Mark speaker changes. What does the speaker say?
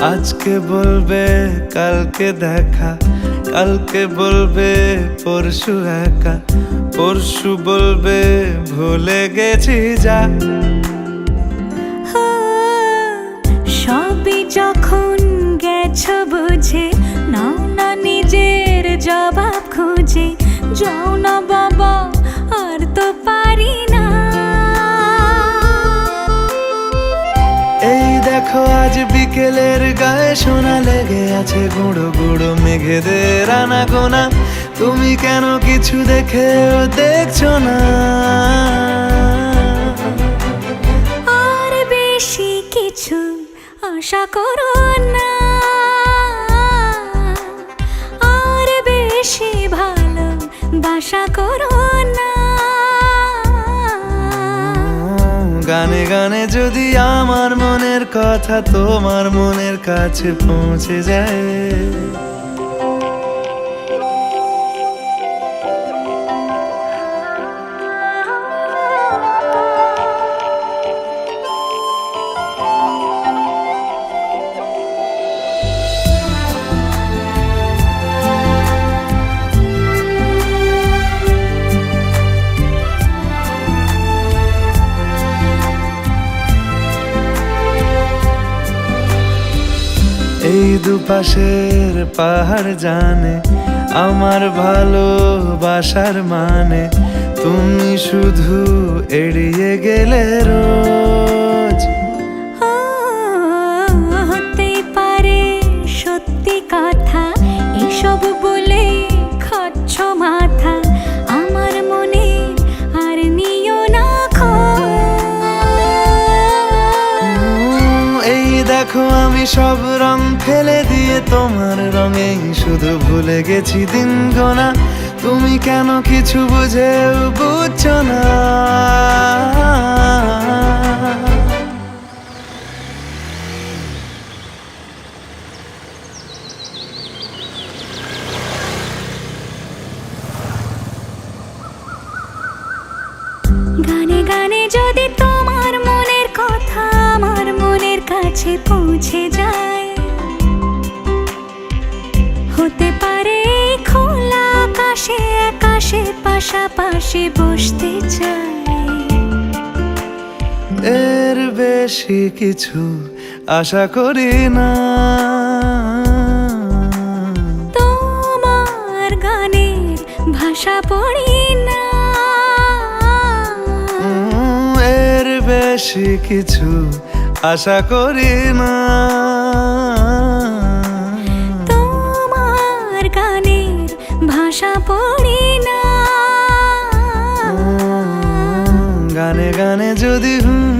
Speaker 1: আজকে বলবে কালকে দেখা। কালকে বলবে পরশু একা। পরশু বলবে ভুলে গেছি যা।
Speaker 2: সবই যখন গেছো বুঝে নাও না নিজের জবাব খুঁজে যাও না বাবা আর তো পারি না।
Speaker 1: এই দেখো আজ বিকেলের গায়ে সোনা লেগে আছে গুঁড়ো গুঁড়ো মেঘেদের আনা গোনা তুমি কেন কিছু দেখেও দেখছ না?
Speaker 2: আর বেশি কিছু আশা করো না। আর বেশি ভালো বাসা করো না।
Speaker 1: গানে গানে যদি আমার মনের কথা তোমার মনের কাছে পৌঁছে যায়। এই দুপাশের পাহাড় জানে আমার ভালোবাসার মানে। তুমি শুধু এড়িয়ে গেলে রোজ সব রং ফেলে দিয়ে তোমার রঙেই শুধু ভুলে গেছি দিন গোনা। তুমি কেন কিছু বুঝেও বুঝছ না।
Speaker 2: গানে গানে যদি তোমার কাছে পৌঁছে যায়। হতে পারে খোলা আকাশে আকাশে পাশাপাশি বসতে চাই।
Speaker 1: এর বেশি কিছু আশা করি না।
Speaker 2: তোমার গানের ভাষা পড়ি না।
Speaker 1: এর বেশি কিছু আশা করি না।
Speaker 2: তোমার গানের ভাষা পড়ি না।
Speaker 1: গানে গানে যদি হুঁ